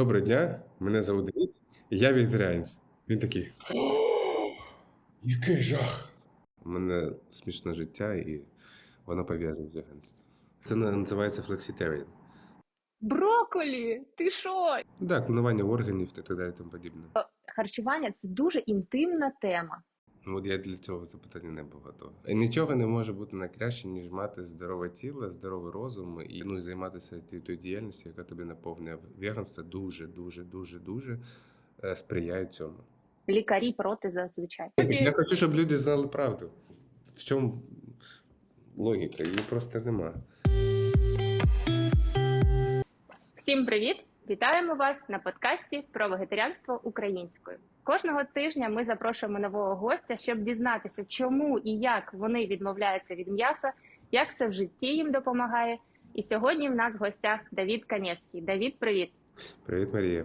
Доброго дня, мене звуть Давид, і я вегетаріанець. Він такий. Який жах! У мене смішне життя, і воно пов'язане з веганством. Це називається флекситаріан. Броколі, ти що? Так, клонування органів та так далі тому подібне. Харчування це дуже інтимна тема. Ну, я для цього запитання не був готовий. Нічого не може бути найкраще, ніж мати здорове тіло, здоровий розум і ну і займатися тією тою діяльністю, яка тобі наповнює веганство, дуже, дуже, дуже, дуже е, сприяє цьому. Лікарі проти зазвичай. Я хочу, щоб люди знали правду. В чому логіка? Її просто нема. Всім привіт! Вітаємо вас на подкасті про вегетаріанство українською. Кожного тижня ми запрошуємо нового гостя, щоб дізнатися, чому і як вони відмовляються від м'яса, як це в житті їм допомагає. І сьогодні в нас в гостях Давід Канєвський. Давід, привіт! Привіт, Марія.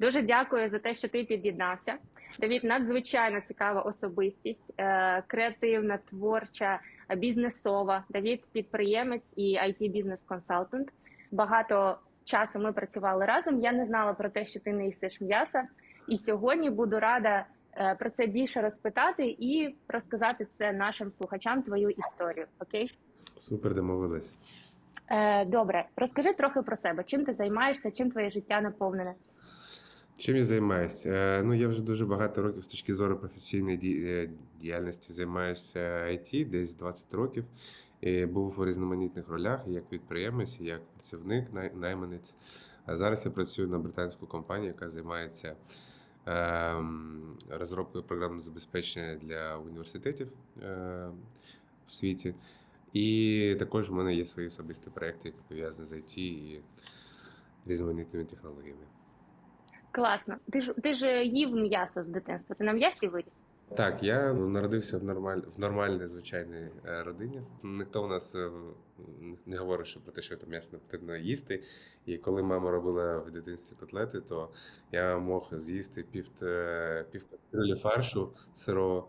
Дуже дякую за те, що ти під'єднався. Давід надзвичайно цікава особистість, е, креативна, творча, бізнесова. Давід підприємець і it бізнес консалтинг. Багато часу ми працювали разом. Я не знала про те, що ти не їсиш м'яса. І сьогодні буду рада е, про це більше розпитати і розказати це нашим слухачам твою історію. Окей? Супер домовились. Е, добре, розкажи трохи про себе. Чим ти займаєшся, чим твоє життя наповнене? Чим я займаюся? Е, Ну, я вже дуже багато років з точки зору професійної діяльності займаюся IT, десь 20 років. Був у різноманітних ролях, як підприємець, як працівник, най- найманець. А зараз я працюю на британську компанію, яка займається ем, розробкою програмного забезпечення для університетів е, в світі. І також в мене є свої особисті проекти, які пов'язані з IT і різноманітними технологіями. Класно. Ти ж ти ж їв м'ясо з дитинства. Ти на м'ясі виріс? Так, я народився в нормаль... в нормальній звичайній е, родині. Ніхто у нас е, не говорить що про те, що там м'ясо не потрібно їсти. І коли мама робила в дитинстві котлети, то я мог з'їсти пів, е, пів фаршу сирого.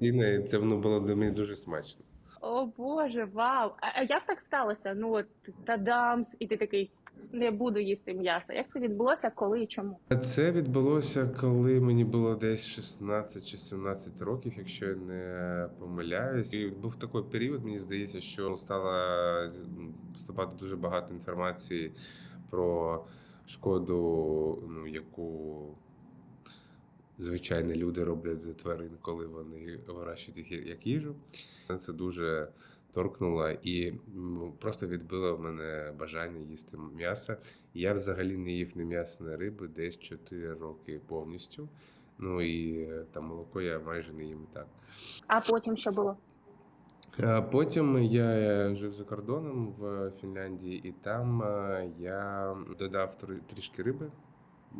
І це воно було для мене дуже смачно. О Боже, вау! А як так сталося? Ну от тадамс, і ти такий не буду їсти м'ясо. Як це відбулося, коли і чому? Це відбулося, коли мені було десь 16 чи 17 років, якщо я не помиляюсь. І був такий період, мені здається, що стало поступати дуже багато інформації про шкоду, ну, яку звичайні люди роблять тварин, коли вони вирощують їх як їжу. Це дуже торкнуло і просто відбило в мене бажання їсти м'ясо. Я взагалі не їв ні м'яса, ні риби десь 4 роки повністю. Ну і е, там молоко я майже не їм і так. А потім що було? Потім я е, жив за кордоном в Фінляндії, і там е, я додав трішки риби.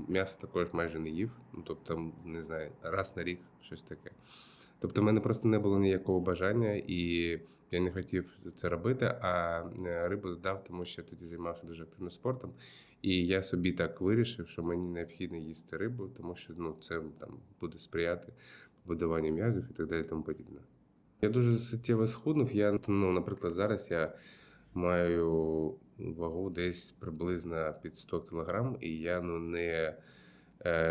М'ясо також майже не їв. Ну тобто, не знаю, раз на рік щось таке. Тобто, в мене просто не було ніякого бажання, і я не хотів це робити. А е, рибу додав, тому що я тоді займався дуже активно спортом. І я собі так вирішив, що мені необхідно їсти рибу, тому що ну, це там буде сприяти будуванню м'язів і так далі, тому подібне. Я дуже суттєво схуднув. Я, ну, наприклад, зараз я маю вагу десь приблизно під 100 кг, і я ну, не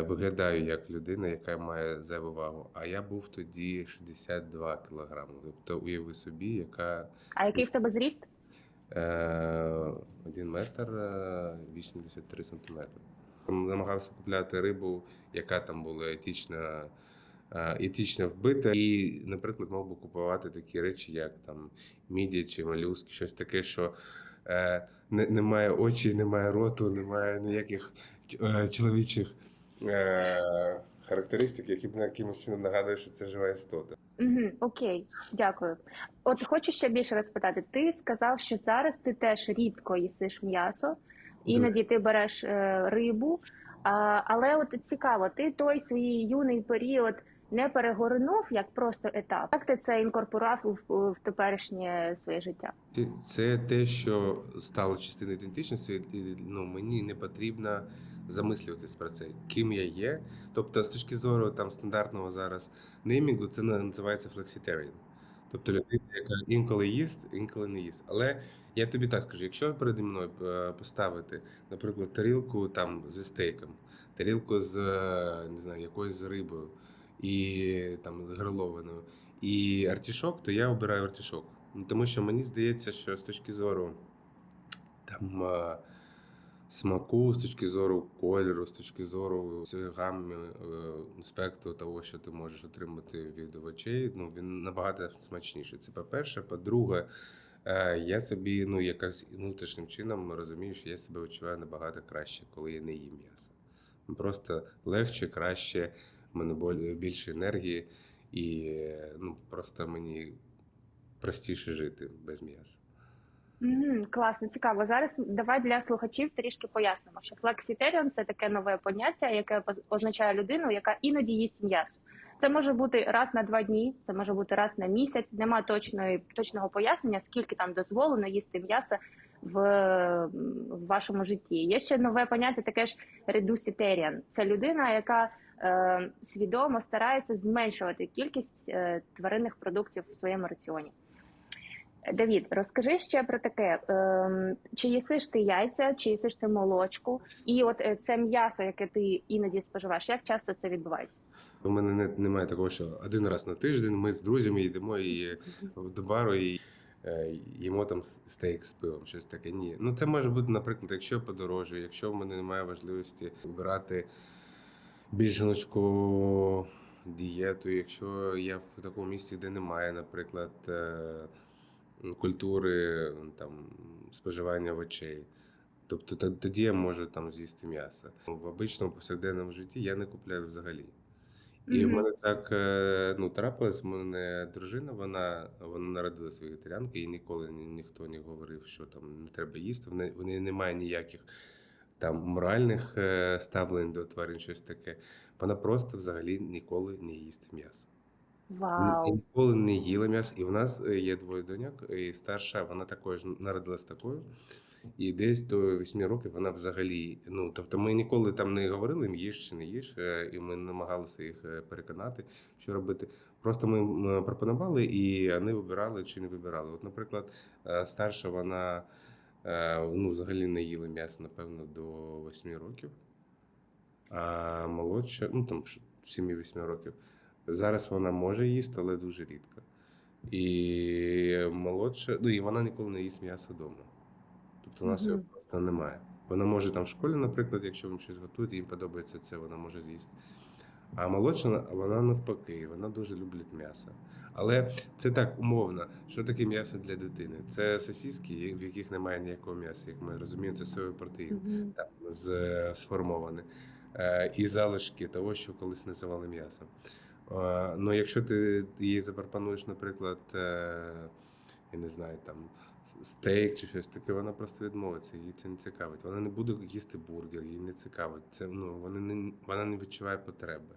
виглядаю як людина, яка має зайву вагу. А я був тоді 62 кг. Тобто уяви собі, яка А який в тебе зріст? е, 1 метр е, 83 сантиметри. Намагався купляти рибу, яка там була етична. е, Етично вбита, і, наприклад, мог би купувати такі речі, як там міді чи молюски, щось таке, що е, не, немає очі, немає роту, немає ніяких е, чоловічих е, характеристик, які б на якимось чином нагадують, що це жива істота. Угу, окей, дякую. От хочу ще більше розпитати. Ти сказав, що зараз ти теж рідко їсиш м'ясо, іноді ти береш е, рибу. А, але от цікаво, ти той свій юний період не перегорнув як просто етап. Як ти це інкорпорував в, в теперішнє своє життя? Це- Це те, що стало частиною ідентичності, і ну, мені не потрібно замислюватись про це, ким я є. Тобто, з точки зору там стандартного зараз неймінгу, це називається flexitarian. Тобто людина, яка інколи їсть, інколи не їсть. Але я тобі так скажу, якщо переді мною е, поставити, наприклад, тарілку там зі стейком, тарілку з е, не знаю, якоюсь рибою і там з грилованою, і артішок, то я обираю артішок. Ну, Тому що мені здається, що з точки зору там е, смаку, з точки зору кольору, з точки зору гамми е, спектру того, що ти можеш отримати від овочей, ну він набагато смачніший. Це по-перше. По-друге, е, я собі ну якось внутрішнім чином розумію, що я себе відчуваю набагато краще, коли я не їм м'ясо. Просто легше, краще, в мене більше енергії, і е, ну просто мені простіше жити без м'яса. Мгм, класно, цікаво. Зараз давай для слухачів трішки пояснимо, що флексітеріон це таке нове поняття, яке означає людину, яка іноді їсть м'ясо. Це може бути раз на два дні, це може бути раз на місяць. Нема точної точного пояснення, скільки там дозволено їсти м'яса в, в вашому житті. Є ще нове поняття, таке ж редусітеріан. Це людина, яка е, свідомо старається зменшувати кількість е, тваринних продуктів в своєму раціоні. Давід, розкажи ще про таке: ем, чи їсиш ти яйця, чи їсиш ти молочку, і от е, це м'ясо, яке ти іноді споживаєш, як часто це відбувається? У мене не, немає такого, що один раз на тиждень ми з друзями йдемо і до бару і е, їмо там стейк з пивом, щось таке. Ні. Ну це може бути, наприклад, якщо я подорожую, якщо в мене немає важливості вибирати більш гнучку дієту, якщо я в такому місці, де немає, наприклад, е, культури там споживання овочей. Тобто тоді я можу там з'їсти м'ясо. В обичному повсякденному житті я не купляю взагалі. І в мене так е, ну, трапилось, в мене дружина, вона, вона народилась вегетаріанкою, і ніколи ні, ніхто не говорив, що там не треба їсти. В неї, в неї немає ніяких там моральних е, ставлень до тварин, щось таке. Вона просто взагалі ніколи не їсть м'ясо. І Вау. Ніколи не їла м'ясо. І в нас е, є двоє доньок, і старша, вона також народилась такою. І десь до 8 років вона взагалі. Ну тобто, ми ніколи там не говорили їм їж чи не їж, е, і ми намагалися їх е, переконати, що робити. Просто ми м, пропонували, і вони вибирали чи не вибирали. От, наприклад, е, старша вона е, ну, взагалі не їла м'ясо, напевно, до 8 років, а молодша, ну там в 7-8 років. Зараз вона може їсти, але дуже рідко. І молодша, ну і вона ніколи не їсть м'ясо вдома. Тобто у нас його просто немає. Вона може там в школі, наприклад, якщо їм щось готують, їм подобається це, вона може з'їсти. А молодша, вона навпаки, вона дуже любить м'ясо. Але це так умовно. Що таке м'ясо для дитини? Це сосиски, в яких немає ніякого м'яса, як ми розуміємо, це соєвий протеїн Мгм. там з, сформований. Е, і залишки того, що колись називали м'ясом. Е, ну, якщо ти їй запропонуєш, наприклад, е, я не знаю, там стейк чи щось таке, вона просто відмовиться, їй це не цікавить. Вона не буде їсти бургер, їй не цікавить. Це ну вона не вона не відчуває потреби.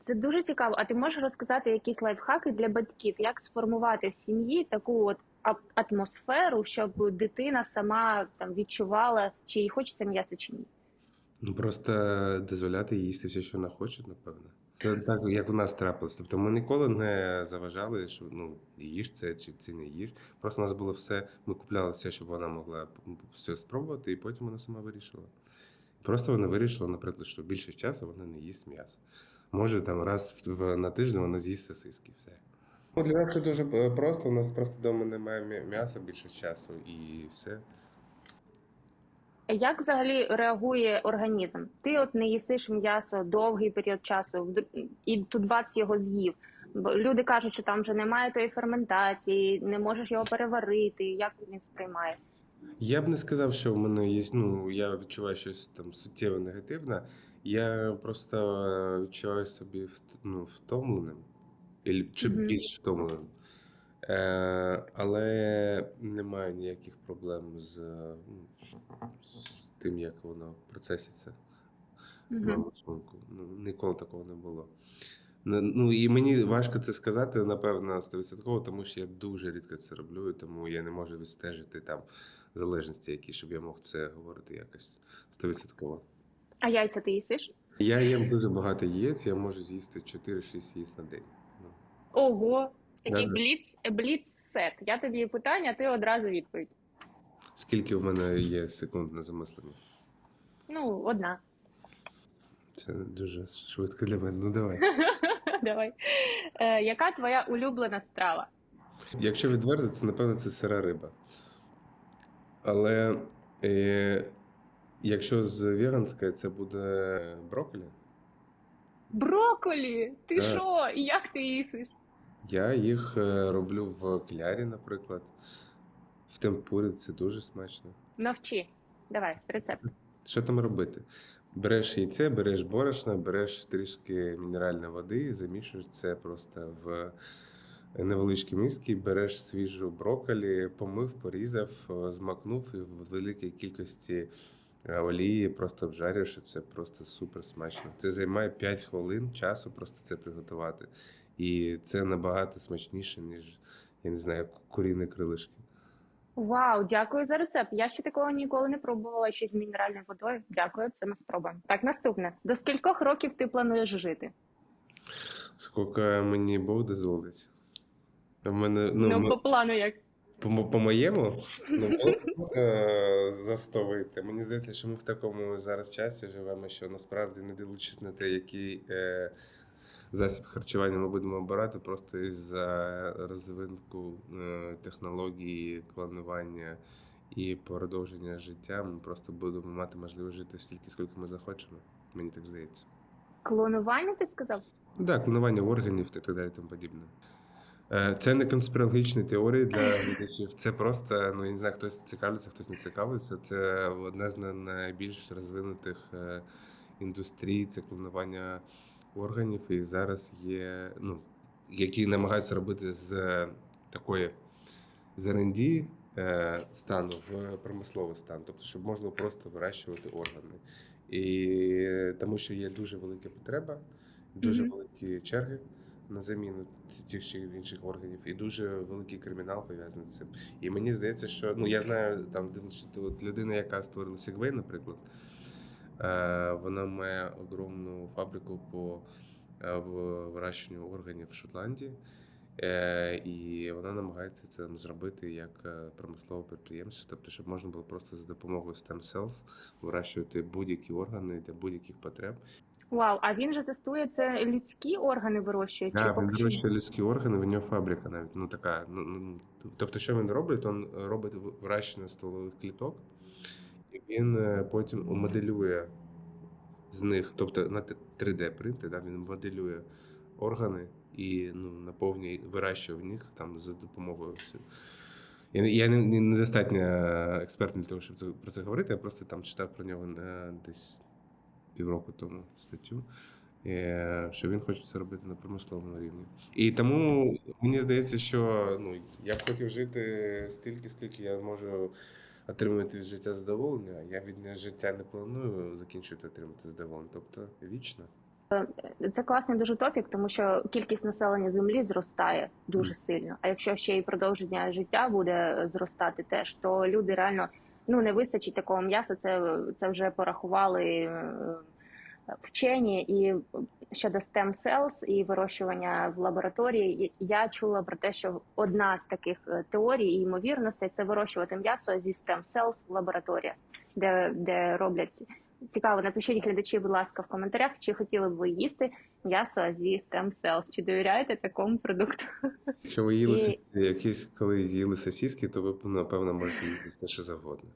Це дуже цікаво. А ти можеш розказати якісь лайфхаки для батьків, як сформувати в сім'ї таку от атмосферу, щоб дитина сама там відчувала, чи їй хочеться м'ясо чи ні? Ну просто дозволяти їсти все, що вона хоче, напевно. Це так, як у нас трапилось. Тобто ми ніколи не заважали, що ну їж це чи це не їж. Просто у нас було все. Ми купляли все, щоб вона могла все спробувати, і потім вона сама вирішила. Просто вона вирішила, наприклад, що більше часу вона не їсть м'ясо. Може, там раз в, на тиждень вона з'їсть сосиски. Все. Ну, для нас це дуже е, просто. У нас просто вдома немає м'я- м'яса більше часу і все. Як взагалі реагує організм? Ти от не їсиш м'ясо довгий період часу, і тут бац його з'їв. Люди кажуть, що там вже немає тої ферментації, не можеш його переварити. Як він сприймає? Я б не сказав, що в мене є. Ну, я відчуваю щось там суттєво негативне. Я просто е, відчуваю собі ну, втомленим, чи більш втомленим. Е, але немає ніяких проблем з, ну, з тим, як воно процеситься. Мгм. Ну, ніколи такого не було. Ну, ну і мені важко це сказати, напевно, стовідсотково, тому що я дуже рідко це роблю, і тому я не можу відстежити там залежності, які, щоб я мог це говорити якось стовідсотково. А яйця ти їсиш? Я їм дуже багато яєць, я можу з'їсти 4-6 яєць на день. Ну, Ого, Такий бліц, бліц-сет. Я тобі питання, ти одразу відповідь. Скільки в мене є секунд на замислення? Ну, одна. Це дуже швидко для мене. Ну давай. Давай. Е, яка твоя улюблена страва? Якщо відверто, це напевно це сира риба. Але е, якщо з веганської, це буде брокколі. Броколі! Ти що? Як ти їсиш? Я їх е, роблю в клярі, наприклад. В темпурі це дуже смачно. Навчи. Давай, рецепт. Що там робити? Береш яйце, береш борошно, береш трішки мінеральної води, замішуєш це просто в невеличкі миски, береш свіжу брокколі, помив, порізав, е, змакнув і в великій кількості е, олії просто обжарюєш, це просто супер смачно. Це займає 5 хвилин часу просто це приготувати. І це набагато смачніше, ніж, я не знаю, куріні крилишки. Вау, дякую за рецепт. Я ще такого ніколи не пробувала ще з мінеральною водою. Дякую, це ми спробуємо. Так, наступне. До скількох років ти плануєш жити? Скільки мені Бог дозволить. В мене, ну, Ну, ми- по плану як. По, по моєму, ну, е, за 100 вийти. Мені здається, що ми в такому зараз часі живемо, що насправді не дивлячись на те, який е, засіб харчування ми будемо обирати, просто із-за розвитку е, технології, клонування і продовження життя, ми просто будемо мати можливість жити стільки, скільки ми захочемо. Мені так здається. Клонування, ти сказав? Так, клонування органів та так далі тому подібне. Е, Це не конспірологічні теорії для глядачів. Це просто, ну я не знаю, хтось цікавиться, хтось не цікавиться. Це одна з найбільш розвинутих е, індустрій, це клонування органів. І зараз є, ну, які намагаються робити з е, такої з R&D е, стану в промисловий стан, тобто, щоб можна просто вирощувати органи. І тому що є дуже велика потреба, дуже Мгм. великі черги на заміну тих чи інших органів, і дуже великий кримінал пов'язаний з цим. І мені здається, що ну я знаю там дивлячись, людина, яка створила Segway, наприклад, вона має огромну фабрику по е, вирощуванню органів в Шотландії. Е, І вона намагається це зробити як е, промислове підприємство, тобто, щоб можна було просто за допомогою stem cells вирощувати будь-які органи для будь-яких потреб. Вау, а він же тестує це людські органи вирощує чи Да, він вирощує людські органи, в нього фабрика навіть. Ну така. Ну, ну, тобто, що він робить? Він робить вирощення стволових кліток, і він е, потім моделює з них, тобто на 3D принти, да, він моделює органи і ну, наповнює, вирощує в них там за допомогою. Я, я не, не- недостатньо експертний для того, щоб про це говорити. Я просто там читав про нього е, десь півроку тому статтю, е, що він хоче це робити на промисловому рівні. І тому мені здається, що ну, я б хотів жити стільки, скільки я можу отримувати від життя задоволення. Я від життя не планую закінчувати отримати задоволення, тобто вічно. Це класний дуже топік, тому що кількість населення землі зростає дуже сильно. А якщо ще й продовження життя буде зростати, теж то люди реально ну не вистачить такого м'яса. Це це вже порахували е, вчені. І щодо stem cells і вирощування в лабораторії, я чула про те, що одна з таких е, теорій і ймовірностей це вирощувати м'ясо зі stem cells в лабораторіях, де, де роблять Цікаво, напишіть глядачі, будь ласка, в коментарях, чи хотіли б ви їсти м'ясо зі stem cells, чи довіряєте такому продукту? Якщо ви їли І- якісь коли їли сосиски, то ви напевно можете їсти все, що завгодно.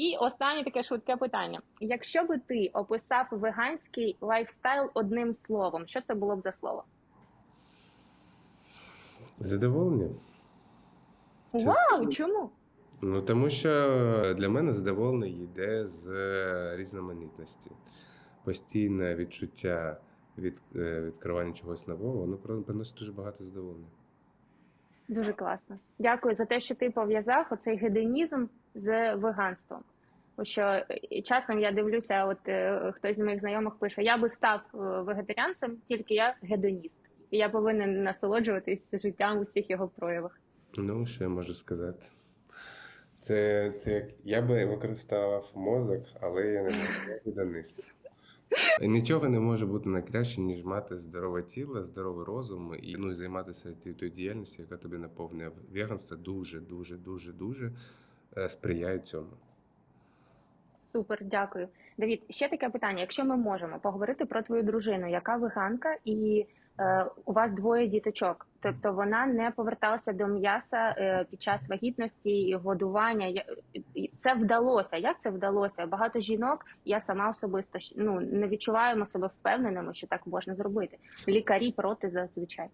І останнє таке швидке питання: якщо би ти описав веганський лайфстайл одним словом, що це було б за слово? Задоволення. Це Вау, чому? Ну тому що для мене задоволення йде з різноманітності. Постійне відчуття від е, відкривання чогось нового, воно приносить дуже багато задоволення. Дуже класно. Дякую за те, що ти пов'язав оцей гедонізм з веганством. Що е, часом я дивлюся, от е, хтось з моїх знайомих пише: я би став е, вегетаріанцем, тільки я гедоніст. І я повинен насолоджуватись життям у всіх його проявах. Ну, що я можу сказати? Це, це як я би використовував мозок, але я не я Нічого не може бути найкраще, ніж мати здорове тіло, здоровий розум і ну і займатися тією діяльністю, яка тобі наповнює веганство, дуже, дуже, дуже, дуже сприяє цьому. Супер, дякую. Давід, ще таке питання. Якщо ми можемо поговорити про твою дружину, яка веганка, і е, у вас двоє діточок, тобто вона не поверталася до м'яса е, під час вагітності і годування. Це вдалося. Як це вдалося? Багато жінок, я сама особисто ну не відчуваємо себе впевненими, що так можна зробити. Лікарі проти зазвичай.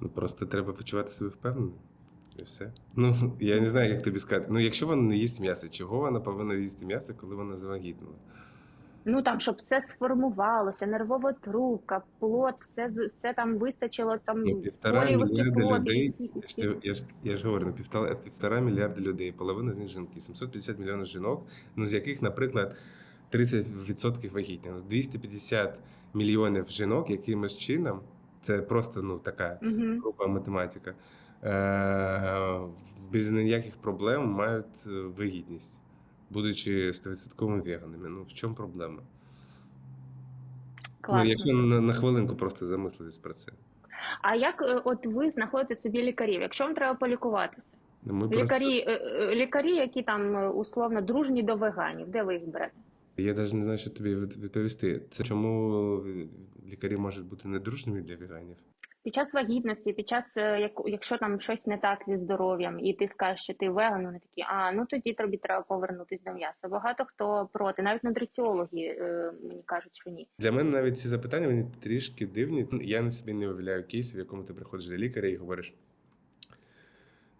Ну просто треба почувати себе впевнено. І все. Ну я не знаю, як тобі сказати. Ну, якщо вона не їсть м'ясо, чого вона повинна їсти м'ясо, коли вона завагітніла? Ну там, щоб все сформувалося, нервова трубка, плод, все все там вистачило там Ну, півтора мільярда людей. всі- Я ж, я, ж, я ж говорю, ну, півтора, півтора мільярда людей, половина з них жінки, 750 мільйонів жінок, ну з яких, наприклад, 30% вагітні. Ну, 250 мільйонів жінок якимось чином, це просто ну, така група математика, без ніяких проблем мають е, вагітність, будучи 100% веганами. Ну в чому проблема? Класно. Ну, якщо на, на хвилинку просто замислитись про це. А як е, от ви знаходите собі лікарів, якщо вам треба полікуватися? Ну, Ми. Лікарі, е, е, лікарі, які там е, условно дружні до веганів, де ви їх берете? Я навіть не знаю, що тобі відповісти. Це чому лікарі можуть бути недружніми для веганів? Під час вагітності, під час е, як- якщо там щось не так зі здоров'ям, і ти скажеш, що ти веган, вони такі, а ну тоді тобі треба повернутись до м'яса. Багато хто проти, навіть нутриціологи е, мені кажуть, що ні. Для мене навіть ці запитання вони трішки дивні. Я на собі не уявляю кейс, в якому ти приходиш до лікаря і говориш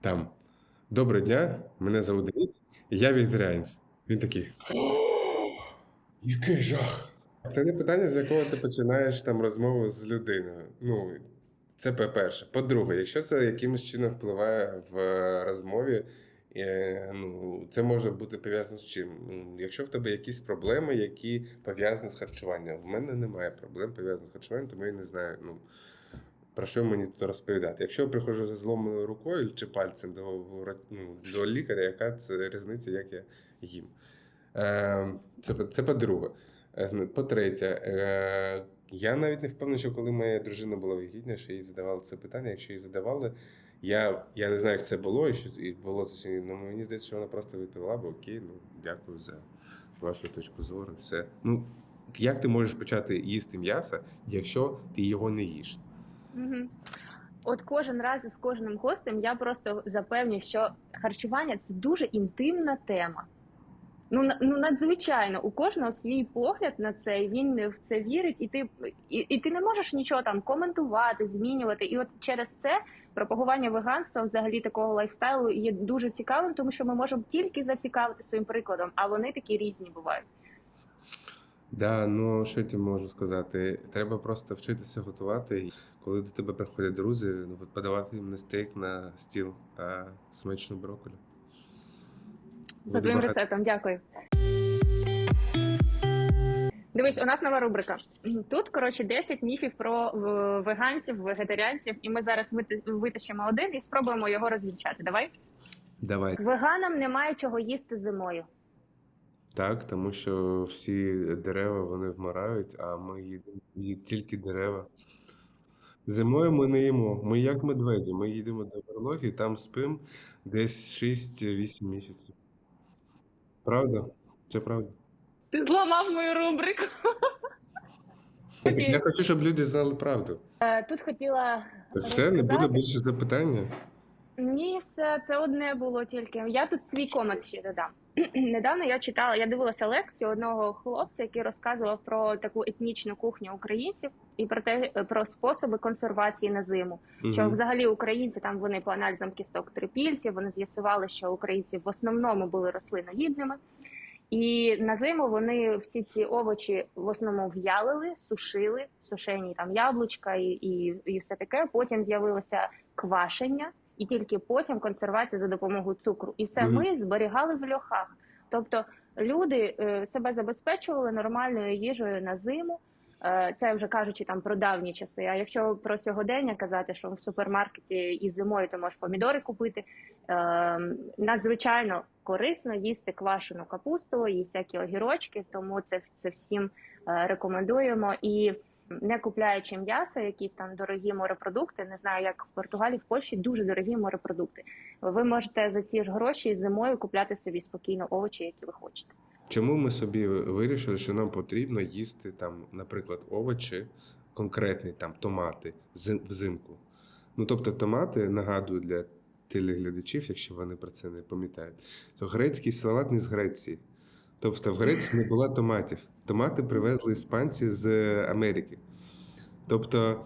там Доброго дня, мене зовут Давид, і я вегетаріанець. Він такий. Який жах! Це не питання, з якого ти починаєш там розмову з людиною. Ну, це по-перше. По-друге, якщо це якимось чином впливає в розмові, е, ну, це може бути пов'язано з чим? Ну, Якщо в тебе якісь проблеми, які пов'язані з харчуванням. В мене немає проблем пов'язаних з харчуванням, тому я не знаю, ну, про що мені тут розповідати. Якщо я приходжу зі зломаною рукою чи пальцем до, ну, до лікаря, яка це різниця, як я їм? Е, це, це по-друге. Е, По-третє, е, я навіть не впевнений, що коли моя дружина була вагітна, що їй задавали це питання. Якщо їй задавали, я, я не знаю, як це було, і що і було це чи. Ну, мені здається, що вона просто відповіла, бо окей, ну дякую за вашу точку зору. Все. Ну, як ти можеш почати їсти м'ясо, якщо ти його не їш? Угу. От кожен раз із кожним гостем я просто запевню, що харчування це дуже інтимна тема. Ну, ну надзвичайно, у кожного свій погляд на це, він в це вірить, і ти і, і ти не можеш нічого там коментувати, змінювати. І от через це пропагування веганства, взагалі такого лайфстайлу, є дуже цікавим, тому що ми можемо тільки зацікавити своїм прикладом, а вони такі різні бувають. Да, ну що тобі можу сказати? Треба просто вчитися готувати. Коли до тебе приходять друзі, ну, подавати їм не стейк на стіл, а смачну брокколі. За твоїм рецептом, дякую. Дивись, у нас нова рубрика. Тут, коротше, 10 міфів про е, веганців, вегетаріанців, і ми зараз витащимо один і спробуємо його розвінчати. Давай. Давай. Веганам немає чого їсти зимою. Так, тому що всі дерева вони вмирають, а ми їдемо тільки дерева. Зимою ми не їмо. Ми як медведі. Ми їдемо до берлоги там спимо десь 6-8 місяців. Правда? Це правда. Ти зламав мою рубрику. Я хочу, щоб люди знали правду. Е, Тут хотіла Так все, не буде розказати. більше запитання. Ні, все це одне було тільки. Я тут свій комент ще додам. Недавно я читала, я дивилася лекцію одного хлопця, який розказував про таку етнічну кухню українців і про те, про способи консервації на зиму. Що взагалі українці там вони по аналізам кісток трипільців, вони з'ясували, що українці в основному були рослиноїдними. І на зиму вони всі ці овочі в основному в'ялили, сушили, сушені там яблучка і, і, і все таке. Потім з'явилося квашення, і тільки потім консервація за допомогою цукру. І все Мгм. ми зберігали в льохах. Тобто люди е, себе забезпечували нормальною їжею на зиму. Е, Це вже кажучи там про давні часи. А якщо про сьогодення казати, що в супермаркеті і зимою ти можеш помідори купити, е, надзвичайно корисно їсти квашену капусту і всякі огірочки, тому це, це всім рекомендуємо. І не купляючи м'ясо, якісь там дорогі морепродукти, не знаю, як в Португалії, в Польщі дуже дорогі морепродукти. Ви можете за ці ж гроші зимою купляти собі спокійно овочі, які ви хочете. Чому ми собі вирішили, що нам потрібно їсти там, наприклад, овочі, конкретні там томати зим- взимку? Ну тобто, томати нагадую для телеглядачів, якщо вони про це не пам'ятають, то грецький салат не з Греції. Тобто в Греції не було томатів. Томати привезли іспанці з Америки. Тобто,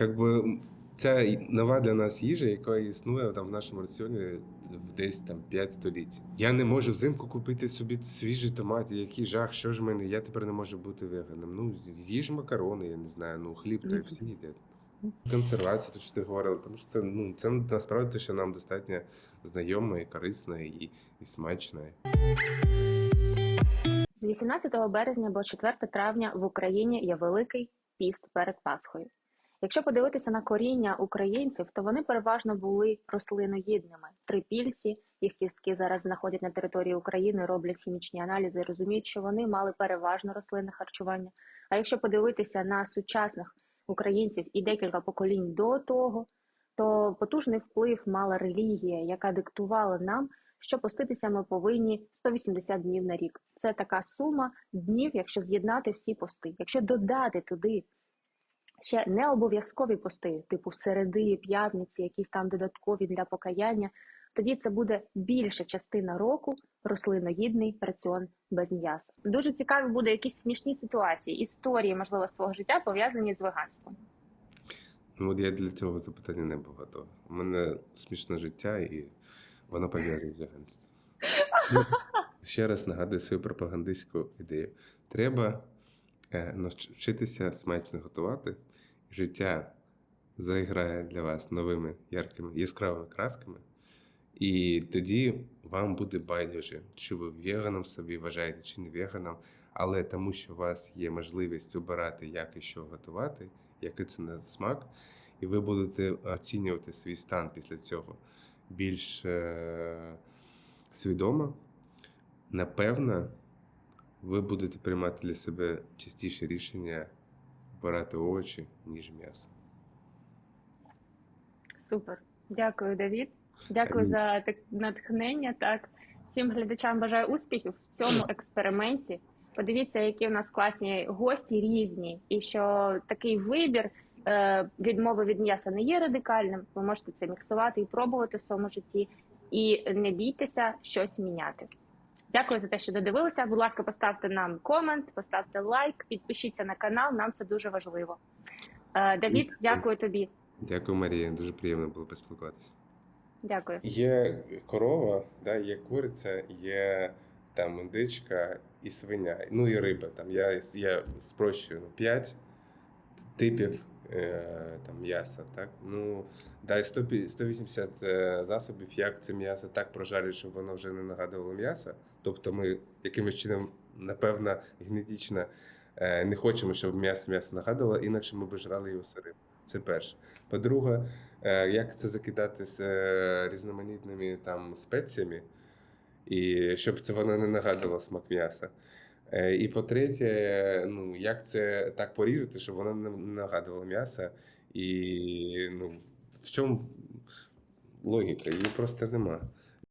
як би, ця нова для нас їжа, яка існує там в нашому раціоні в десь там 5 століть. Я не можу взимку купити собі свіжі томати, який жах, що ж в мене, я тепер не можу бути веганом. Ну, з'їж макарони, я не знаю, ну хліб, то й всі їдять. Консервація, то що ти говорила, тому що це, ну, це насправді те, що нам достатньо знайоме, і корисне і, і смачне. З 18 березня по 4 травня в Україні є великий піст перед Пасхою. Якщо подивитися на коріння українців, то вони переважно були рослиноїдними. Трипільці, їх кістки зараз знаходять на території України, роблять хімічні аналізи, розуміють, що вони мали переважно рослинне харчування. А якщо подивитися на сучасних українців і декілька поколінь до того, то потужний вплив мала релігія, яка диктувала нам, що поститися ми повинні 180 днів на рік. Це така сума днів, якщо з'єднати всі пости. Якщо додати туди ще не обов'язкові пости, типу середи, п'ятниці, якісь там додаткові для покаяння, тоді це буде більша частина року рослиноїдний раціон без м'яса. Дуже цікаві буде якісь смішні ситуації, історії, можливо, з твого життя пов'язані з веганством. Ну, от я для цього запитання не був готовий. У мене смішне життя і воно пов'язане з веганством. Ще раз нагадую свою пропагандистську ідею. Треба е, навчитися смачно готувати. Життя заіграє для вас новими яркими яскравими красками. І тоді вам буде байдуже, чи ви веганом собі вважаєте, чи не веганом, але тому, що у вас є можливість обирати, як і що готувати, який це на смак, і ви будете оцінювати свій стан після цього більш е- свідомо, напевно, ви будете приймати для себе частіше рішення обирати овочі, ніж м'ясо. Супер. Дякую, Давід. Дякую Амінь. за так натхнення. Так, всім глядачам бажаю успіхів в цьому експерименті. Подивіться, які в нас класні гості різні, і що такий вибір е, відмови від м'яса не є радикальним. Ви можете це міксувати і пробувати в своєму житті, і не бійтеся щось міняти. Дякую за те, що додивилися. Будь ласка, поставте нам комент, поставте лайк, підпишіться на канал. Нам це дуже важливо. Е, Давід, дякую тобі. Дякую, Марія. Дуже приємно було поспілкуватися. Дякую. Є корова, да, є куриця, є там індичка і свиня, ну і риба. Там я, я спрощую ну, 5 типів е, там, м'яса. Так? Ну, дай 100, 180 е, засобів, як це м'ясо так прожарити, щоб воно вже не нагадувало м'ясо. Тобто ми якимось чином, напевно, генетично е, не хочемо, щоб м'ясо м'ясо нагадувало, інакше ми б жрали його сирим. Це перше. По-друге, як це закидати з різноманітними там спеціями, і щоб це воно не нагадувало смак м'яса. Е, І по-третє, ну, як це так порізати, щоб воно не нагадувало м'ясо. І ну, в чому логіка? Її просто нема.